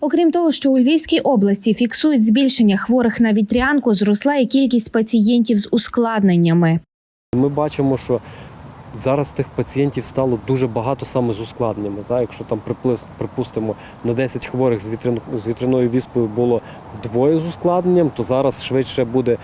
Окрім того, що у Львівській області фіксують збільшення хворих на вітрянку, зросла і кількість пацієнтів з ускладненнями. Ми бачимо, що зараз тих пацієнтів стало дуже багато саме з ускладненнями. Так? Якщо там припустимо на 10 хворих з, вітрян, з вітряною віспою було двоє з ускладненням, то зараз швидше буде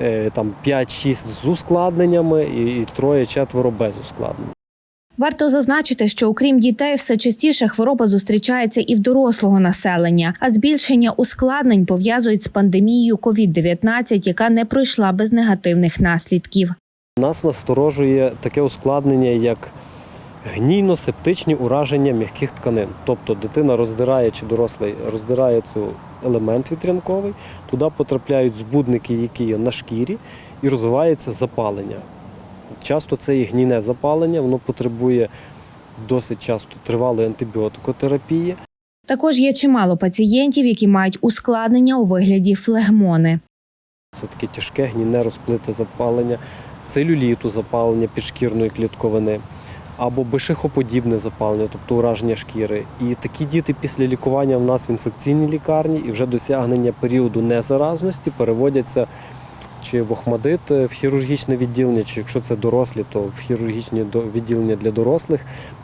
е, там 5-6 з ускладненнями і троє-четверо без ускладнень. Варто зазначити, що окрім дітей, все частіше хвороба зустрічається і в дорослого населення, а збільшення ускладнень пов'язують з пандемією COVID-19, яка не пройшла без негативних наслідків. Нас насторожує таке ускладнення, як гнійно-септичні ураження м'яких тканин. Тобто дитина роздирає чи дорослий роздирає цей елемент вітрянковий, туди потрапляють збудники, які є на шкірі, і розвивається запалення. Часто це і гнійне запалення, воно потребує досить часто тривалої антибіотикотерапії. Також є чимало пацієнтів, які мають ускладнення у вигляді флегмони. Це таке тяжке гнійне розплите запалення, целюліту запалення підшкірної клітковини або бешихоподібне запалення, тобто ураження шкіри. І такі діти після лікування в нас в інфекційній лікарні і вже досягнення періоду незаразності переводяться чи в Охмадит е, в хірургічне відділення, чи якщо це дорослі, то в хірургічне до- відділення для дорослих,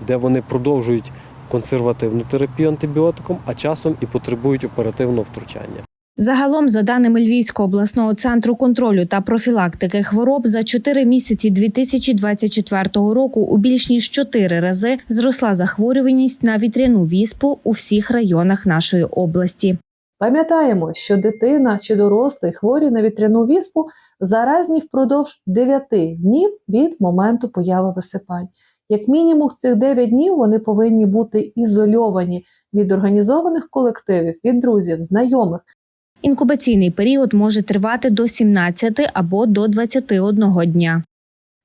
де вони продовжують консервативну терапію антибіотиком, а часом і потребують оперативного втручання. Загалом, за даними Львівського обласного центру контролю та профілактики хвороб, за 4 місяці 2024 року у більш ніж 4 рази зросла захворюваність на вітряну віспу у всіх районах нашої області. Пам'ятаємо, що дитина чи дорослий хворі на вітряну віспу заразні впродовж 9 днів від моменту появи висипань. Як мінімум, цих 9 днів вони повинні бути ізольовані від організованих колективів, від друзів, знайомих. Інкубаційний період може тривати до 17 або до 21 дня.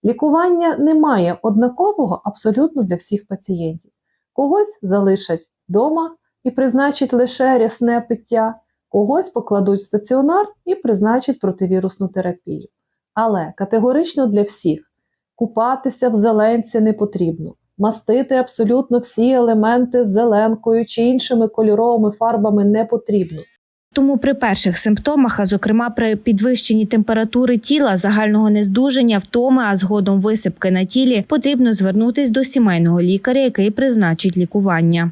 Лікування немає однакового абсолютно для всіх пацієнтів. Когось залишать вдома і призначать лише рясне пиття, когось покладуть в стаціонар і призначать противірусну терапію. Але категорично для всіх купатися в зеленці не потрібно. Мастити абсолютно всі елементи зеленкою чи іншими кольоровими фарбами не потрібно. Тому при перших симптомах, а зокрема при підвищенні температури тіла, загального нездужання, втоми, а згодом висипки на тілі, потрібно звернутись до сімейного лікаря, який призначить лікування.